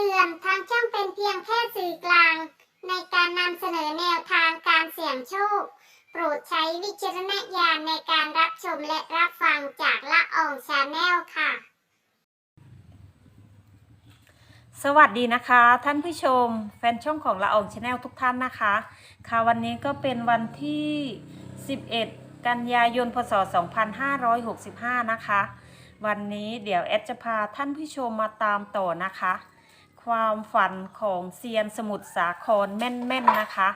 ตือน ทางช่องเป็นเพียงแค่สื่อกลาง ในการนำเสนอแนวทางการเสี่ยงโชค โปรดใช้วิจารณญาณในการรับชมและรับฟังจากละอองชาแนลค่ะ สวัสดีนะคะ ท่านผู้ชม แฟนช่องของละอองชาแนลทุกท่านนะคะ ค่ะวันนี้ก็เป็นวันที่ 11 กันยายน พศ 2565 นะคะวันนี้เดี๋ยวแอดจะพาท่านผู้ชมมาตามต่อนะคะ ความฝันของเซียนสมุทรสาครแม่นๆนะคะ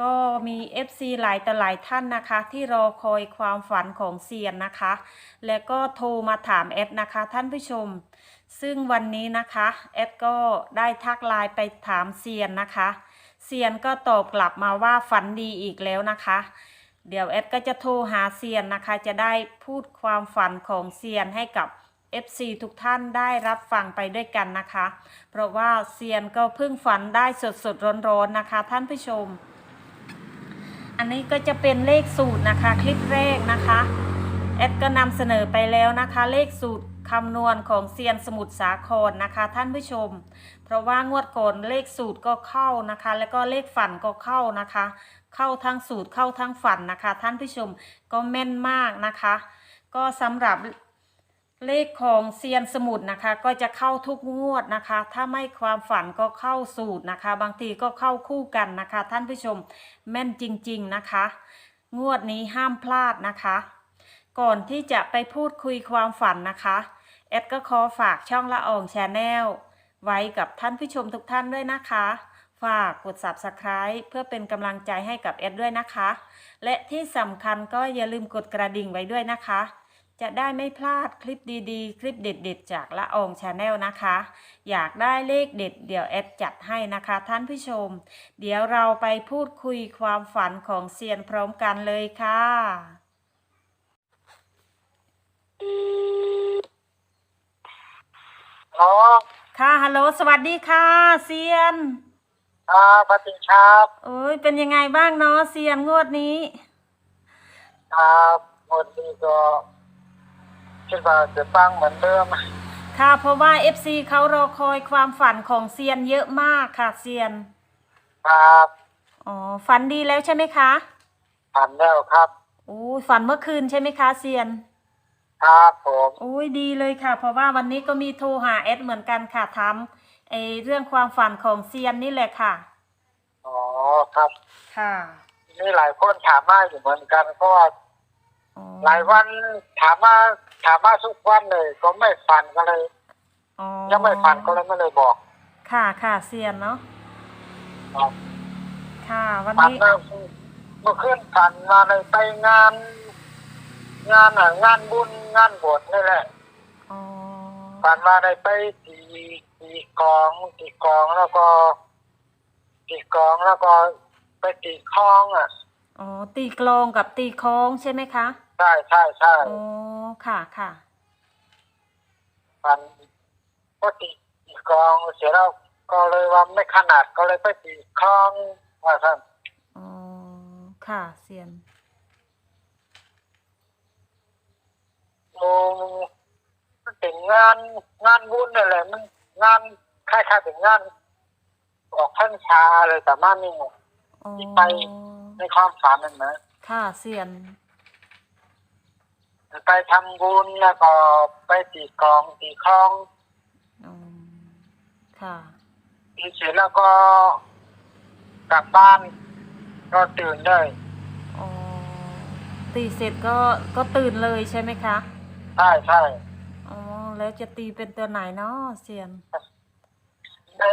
ก็มี FC หลายต่อหลายท่านนะคะ ที่รอคอยความฝันของเซียนนะคะ และก็โทรมาถามแอดนะคะ ท่านผู้ชม ซึ่งวันนี้นะคะแอดก็ได้ทักไลน์ไปถามเซียนนะคะเซียนก็ตอบกลับมาว่าฝันดีอีกแล้วนะคะ เดี๋ยวแอดก็จะโทรหาเซียนนะคะ จะได้พูดความฝันของเซียนให้กับ FC ทุกท่านได้รับฟังไปด้วยกันนะคะ เพราะว่าเซียนก็เพิ่งฝันได้สดสดๆร้อนๆนะคะ ท่านผู้ชม อันนี้ก็จะเป็นเลขสูตรนะคะ คลิปแรกนะคะแอดก็นำเสนอไปแล้วนะคะ เลขสูตรคำนวณของเซียนสมุทรสาครนะคะ ท่านผู้ชม เพราะว่างวดก่อนเลขสูตรก็เข้านะคะ แล้วก็เลขฝันก็เข้านะคะ เข้าทั้งสูตรเข้าทั้งฝันนะคะ ท่านผู้ชมก็แม่นมากนะคะ ก็สำหรับ เลขของเซียนสมุทรนะคะ ก็จะเข้าทุกงวดนะคะ ถ้าไม่ความฝันก็เข้าสูตรนะคะ บางทีก็เข้าคู่กันนะคะ ท่านผู้ชมแม่นจริง ๆนะคะ งวดนี้ห้ามพลาดนะคะ ก่อนที่จะไปพูดคุยความฝันนะคะแอดก็ขอฝากช่องละอองแชนแนลไว้กับท่านผู้ชมทุกท่านด้วยนะคะ ฝากกด subscribe เพื่อเป็นกำลังใจให้กับแอดด้วยนะคะ และที่สำคัญก็อย่าลืมกดกระดิ่งไว้ด้วยนะคะ จะได้ไม่พลาดคลิปดีๆ คลิปเด็ดๆ จากละอองชาแนลนะคะ อยากได้เลขเด็ด เดี๋ยวแอดจัดให้นะคะ ท่านผู้ชม เดี๋ยวเราไปพูดคุยความฝันของเซียนพร้อมกันเลยค่ะอ๋อค่ะฮัลโหลสวัสดีค่ะ เซียนครับสวัสดีครับโอ้ยเป็นยังไงบ้างเนาะเซียนงวดนี้ ครับวันนี้ก็ คิดว่าจะตั้งเหมือนเดิมค่ะเพราะว่า FC เขารอคอยความฝันของเซียนเยอะมากค่ะเซียนครับอ๋อฝันดีแล้วใช่ไหมคะผ่านแล้วครับโอ้ยฝันเมื่อคืนใช่ไหมคะเซียน ครับผมโอ้ยดีเลยค่ะ เพราะว่าวันนี้ก็มีโทรหาแอดเหมือนกันค่ะถามไอเรื่องความฝันของเซียนนี่แหละค่ะอ๋อครับค่ะนี่หลายคนถามมาอยู่เหมือนกันเพราะว่าอ๋อหลายวันถามมา ถามมาทุกวันเลย ก็ไม่ฟันก็เลยอ๋อยังไม่ฟันก็เลยไม่เลยบอกค่ะค่ะเซียนเนาะครับค่ะ วันฟันนี้เมื่อเมื่อคืนฟันมาเลยไปงาน งานอะงานบุญงานบวชนี่แหละ อ๋อ ผ่านมาได้ไปตีตีกลองตีกลองแล้วก็ตีกลองแล้วก็ไปตีคล้องอะ อ๋อ ตีกลองกับตีคล้องใช่ไหมคะ ใช่ใช่ใช่อ๋อค่ะค่ะผ่านก็ตีตีกลองเสร็จแล้วก็เลยว่าไม่ขนาดก็เลยไปตีคล้องว่าท่านอ๋อค่ะเซียนโอ้มันเป็นงานงานบุญนี่แหละมันงานคล้ายๆเป็นงาน ออกพรรษาอะไรแต่มานี่อ๋อไปในความฝันนั่นนะค่ะเซียน ไปทำบุญแล้วก็ไปตีกลองตีคล้องอ๋อค่ะตีเสร็จแล้วก็กลับบ้าน ก็ตื่นได้อ๋อตีเสร็จก็ก็ตื่นเลยใช่ไหมคะใช่ใช่อ๋อแล้วจะตีเป็นตัวไหนเนาะเซียนได้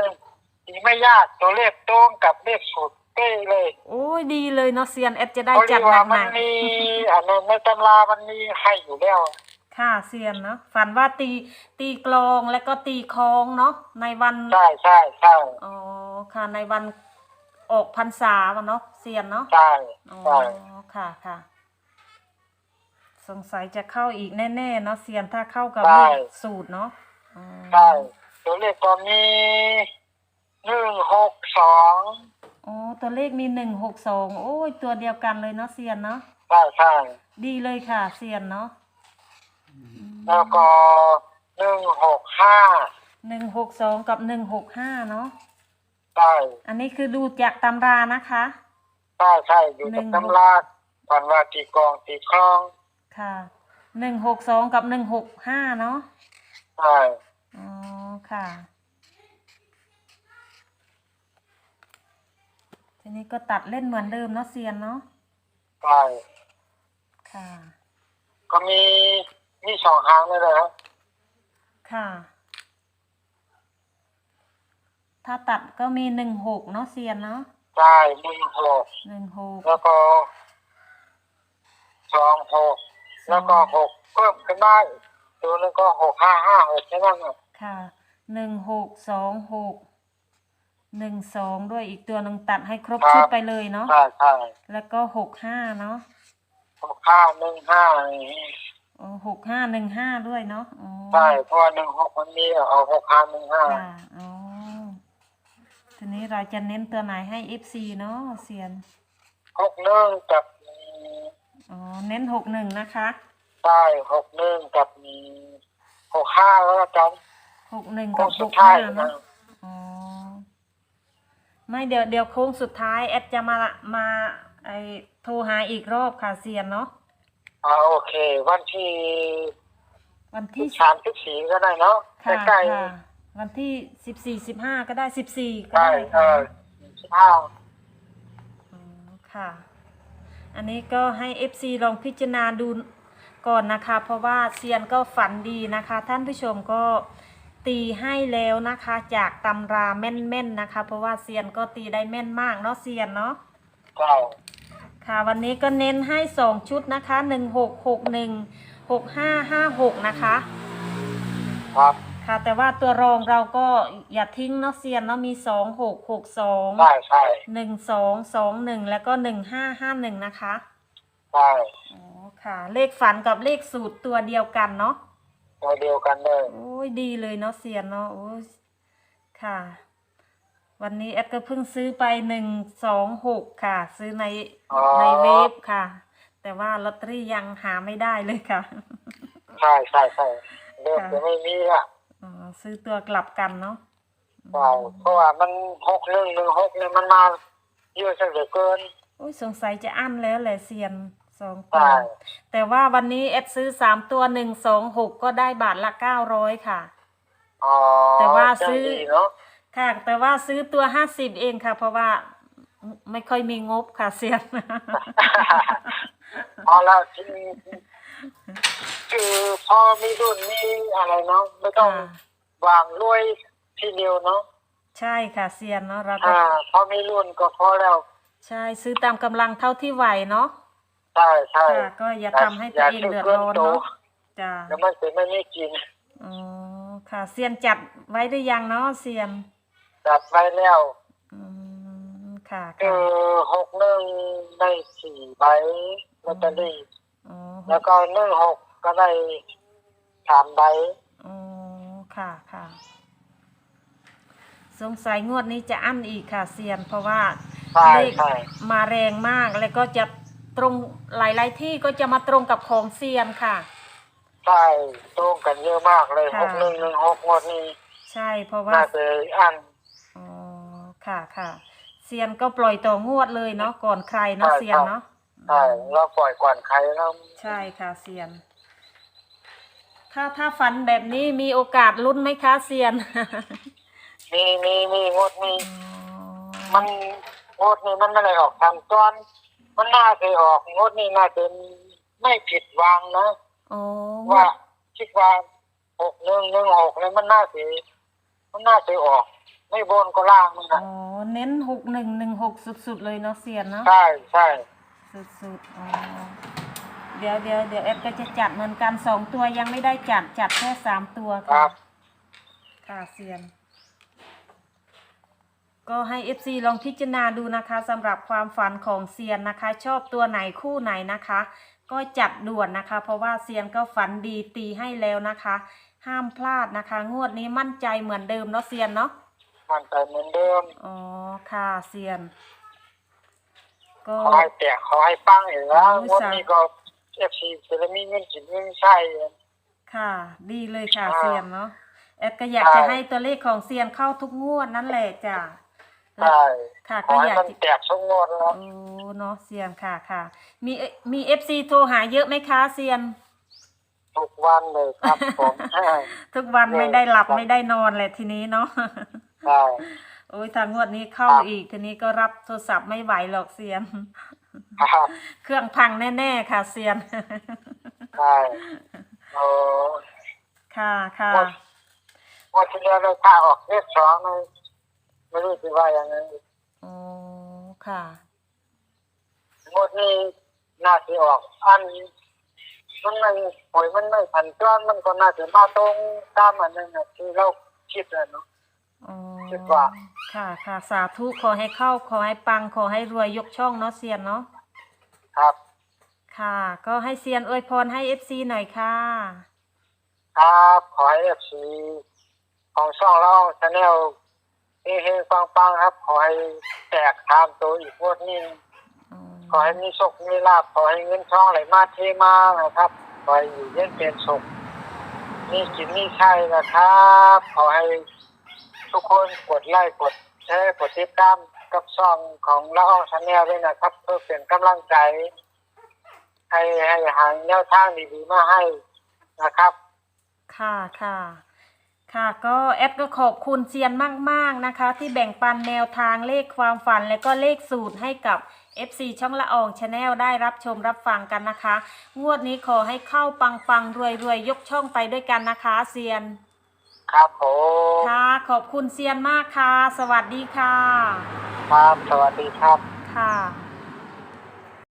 ตีไม่ยากตัวเลขตรงกับเลขสูตร เป้เลยโอ้ยดีเลยเนาะเซียนแอดจะได้เขาเรีจัยดกหว่านักมันๆมีอันในตำรามันมีให้อยู่แล้วค่ะเซียนเนาะฝันว่าตีตีกลองแล้วก็ตีคล้องเนาะในวันใช่ใช่ใช่อ๋อค่ะในวันออกพรรษาวันเนาะเซียนเนาะใช่อ๋อใช่ค่ะค่ะ สงสัยจะเข้าอีกแน่ๆเนาะเซียนถ้าเข้ากับใช่เลขสูตรเนาะอ๋อใช่ตัวเลขก็มีหนึ่งหกสองอ๋อ ตัวเลขมีหนึ่งหกสองโอ้ยตัวเดียวกันเลยเนาะเซียนเนาะใช่ใช่ดีเลยค่ะเซียนเนาะแล้วก็หนึ่งหกห้าหนึ่งหกสองกับหนึ่งหกห้าเนาะใช่อันนี้คือดูจากตำรานะคะใช่ใช่อยู่หนึ่ในงตำราก่อนว่าตีกลองตีคลองค่ะหนึ่งหกสองกับหนึ่งหกห้าเนาะใช่อ๋อค่ะ ทีนี้ก็ตัดเล่นเหมือนเดิมเนาะเซียนเนาะใช่ค่ะ ก็มีมีสองหางเลยนะครับค่ะ ถ้าตัดก็มีหนึ่งหกเนาะเซียนเนาะใช่หนึ่งหกหนึ่งหกแล้วก็สองหกแล้วก็หกเพิ่มขึ้นมาอีกตัวนึงก็หกห้าห้าหกใช่ไหมเนี่ยค่ะหนึ่งหกสองหก หนึ่งสองด้วยอีกตัวหนึ่งตัดให้ครบชุดไปเลยเนาะใช่ใช่แล้วก็หกห้าเนาะหกห้าหนึ่งห้าอย่างนี้อ๋อหกห้าหนึ่งห้าด้วยเนาะอ๋อใช่เพราะว่าหนึ่งหกมันมีเอาหกห้าหนึ่งห้าค่ะอ๋อทีนี้เราจะเน้นตัวไหนให้ FC เนาะเซียนหกหนึ่งกับอ๋อเน้นหกหนึ่งนะคะใช่หกหนึ่งกับหกห้าแล้วกันหกหนึ่งโค้กับงหสุดกท้าห้ายเนาะนะอ๋อ ไม่เดี๋ยวเดี๋ยวโค้งสุดท้ายแอดจะมามาไอโทรหาอีกรอบค่ะเซียนเนาะอ่าโอเค วันที่วันที่สามสิบสี่ก็ได้เนาะค่ะใกล้ค่ะวันที่สิบสี่สิบห้าก็ได้สิบสี่ๆก็ใช่ได้เอค่ะอสิบห้าอ๋อค่ะ อันนี้ก็ให้ FC ลองพิจารณาดูก่อนนะคะ เพราะว่าเซียนก็ฝันดีนะคะ ท่านผู้ชมก็ ตีให้แล้วนะคะ จากตำราแม่นๆนะคะ เพราะว่าเซียนก็ตีได้แม่นมากเนาะเซียนเนาะใช่ค่ะวันนี้ก็เน้นให้สองชุดนะคะหนึ่งหกหกหนึ่งหกห้าห้าหกนะคะครับค่ะแต่ว่าตัวรองเราก็อย่าทิ้งเนาะเซียนเนาะมีสองหกหกสองใช่ใช่หนึ่งสองสองหนึ่งแล้วก็หนึ่งห้าห้าหนึ่งนะคะใช่อ๋อค่ะ เลขฝันกับเลขสูตรตัวเดียวกันเนาะ ตัวเดียวกันเลย โอ้ยดีเลยเนาะเซียนเนาะโอ้ยค่ะ วันนี้แอดก็เพิ่งซื้อไปหนึ่งสองหกค่ะ ซื้อในอ๋อ ในเวฟค่ะ แต่ว่าลอตเตอรี่ยังหาไม่ได้เลยค่ะใช่ใช่ใช่เลือกจะไม่มีละอ๋อซื้อตัวกลับกันเนาะใช่เพราะว่ามันหกหนึ่งหนึ่งหกเนี่ยมันมาเยอะซะเหลือเกิน โอ้ยสงสัยจะอั้นแล้วแหละเซียน สองตัใช่วแต่ว่าวันนี้แอดซื้อสามตัวหนึ่งสองหกก็ได้บาทละเก้าร้อยค่ะ อ๋อแต่ว่าซื้อใจดีเนาะค่ะ แต่ว่าซื้อตัวห้าสิบเองค่ะ เพราะว่าไม่ค่อยมีงบค่ะเซียน พอแล้วที่คือพอมีรุ่นมีอะไรเนาะไม่ต้องค่ะ วางรวยทีเดียวเนาะใช่ค่ะเซียนเนาะเราก็อ่าพอมีรุ่นก็พอแล้ว ใช่ซื้อตามกำลังเท่าที่ไหวเนาะ ใช่ใช่ค่ะก็อย่าทำให้ตัวเองเดือดร้อนเนาะจ้าแล้วมันจะไม่มีกินอ๋อค่ะเซียนจัดไว้หรือยังเนาะเซียน จัดไว้แล้วอืมค่ะคืค่ะอหกหนึ่งได้สี่ใบลอตเตอรี่อ๋อแล้วก็หนึ่งหกก็ได้สามใบอ๋อค่ะค่ะ สงสัยงวดนี้จะอั้นอีกค่ะเซียน เพราะว่าใช่เลขใช่มาแรงมากแล้วก็จะ ตรงหลาย ๆ ที่ก็จะมาตรงกับของเซียนค่ะ ใช่ตรงกันเยอะมากเลยค่ะ หกหนึ่งหนึ่งหกงวดนี้ใช่เพราะว่าน่าจะอัน อ๋อค่ะค่ะเซียนก็ปล่อยต่องวดเลยเนาะก่อนใครเนาะใช่ เซียนเนาะใช่เราปล่อยก่อนใครแล้ว ใช่ค่ะเซียน ถ้าถ้าฝันแบบนี้มีโอกาสลุ้นไหมคะเซียนมีมีมีงวดนี้ อ๋อมันงวดนี้มันไม่ได้ออกทางต้น มันน่าจะออกงวดนี้น่าจะไม่ผิดวางนะอ๋อว่าคิดว่าหกหนึ่งหนึ่งหกเนี่ยมันน่าจะมันน่าจะออก ไม่บนก็ล่างมันอ๋นะอเน้นหกหนึ่งหนึ่งหกสุดๆเลยเนาะเซียนเนาะใช่ใช่สุดๆอ๋อเดี๋ยวเดี๋ยวเดี๋ยวแอดก็จะจัดเหมือนกันสองตัวยังไม่ได้จัดจัดแค่สามตัวคค่ะรับ ค่ะเซียน ก็ให้ FC ลองพิจารณาดูนะคะสำหรับความฝันของเซียนนะคะ ชอบตัวไหนคู่ไหนนะคะ ก็จัดด่วนนะคะ เพราะว่าเซียนก็ฝันดีตีให้แล้วนะคะ ห้ามพลาดนะคะ งวดนี้มั่นใจเหมือนเดิมเนาะเซียนเนาะมันไปเหมือนเดิมอ๋อค่ะเซียน ก็ขอให้แตกขอให้ปังอีกแล้วโอ้ยงวดสานี้ก็เอฟซีจะได้มีเงินกินเงินใช้ค่ะ ดีเลยค่ะอ่าเซียนเนาะแอดก็อยากจะให้ตัวเลขของเซียนเข้าทุกงวดนั่นแหละจ้ะ ใช่ค่ะขก็อให้อยากมันจะแตกสงงวดแล้วโอ้เนาะเซียนค่ะค่ะ มีเอมีเอฟซีโทรหาเยอะไหมคะเซียน ทุกวันเลยครับผมทุกวันไม่ได้หลับครับไม่ได้นอนเลยทีนี้เนาะ ใช่โอ้ยทางงวดนี้เข้าครับอีกทีนี้ก็รับโทรศัพท์ไม่ไหวหรอกเซียน ครับเครื่องพังแน่ๆค่ะเซียน ใช่โอ้ค่ะค่ะหมดงวันที่แล้วเราถ้าออกเลขสองเลย ไม่รู้จะว่ายังไงโอ้ค่ะงวดนี้น่าจะออก อันมันไม่หวยมันไม่ผันจ้อนมันก็น่าจะมาตรงตามอันนั้นนะที่เราคิดเลยเนาะอ๋อคิดว่าค่ะค่ะสาธุขอให้เข้าขอให้ปังขอให้รวยยกช่องเนาะเซียนเนาะครับ ค่ะ ก็ให้เซียนอวยพรให้เอฟซีหน่อยค่ะ ครับขอให้เอฟซีของช่องเราชาแนล เฮงๆปังๆครับ ขอให้แตกตามตัวอีกงวดนี้อ๋อขอให้มีโชคมีลาภขอให้เงินทองไหลมาเทมานะครับ ขอให้อยู่เย็นเป็นสุขมีกินมีใช่นะครับ ขอให้ทุกคนกดไลค์กดแชร์กดติดตามกับช่องของละอองชาแนลด้วยนะครับ เพื่อเป็นกำลังใจ ให้ให้หาแนวทางดีๆมาให้นะครับ ค่ะค่ะ ค่ะก็แอดก็ขอบคุณเซียนมาก ๆนะคะ ที่แบ่งปันแนวทางเลขความฝัน และก็เลขสูตรให้กับ FC ช่องละอองชาแนลได้รับชมรับฟังกันนะคะ งวดนี้ขอให้เข้าปังปังรวยรวยยกช่องไปด้วยกันนะคะเซียน ครับผมค่ะ ขอบคุณเซียนมากค่ะ สวัสดีค่ะ ครับสวัสดีครับค่ะ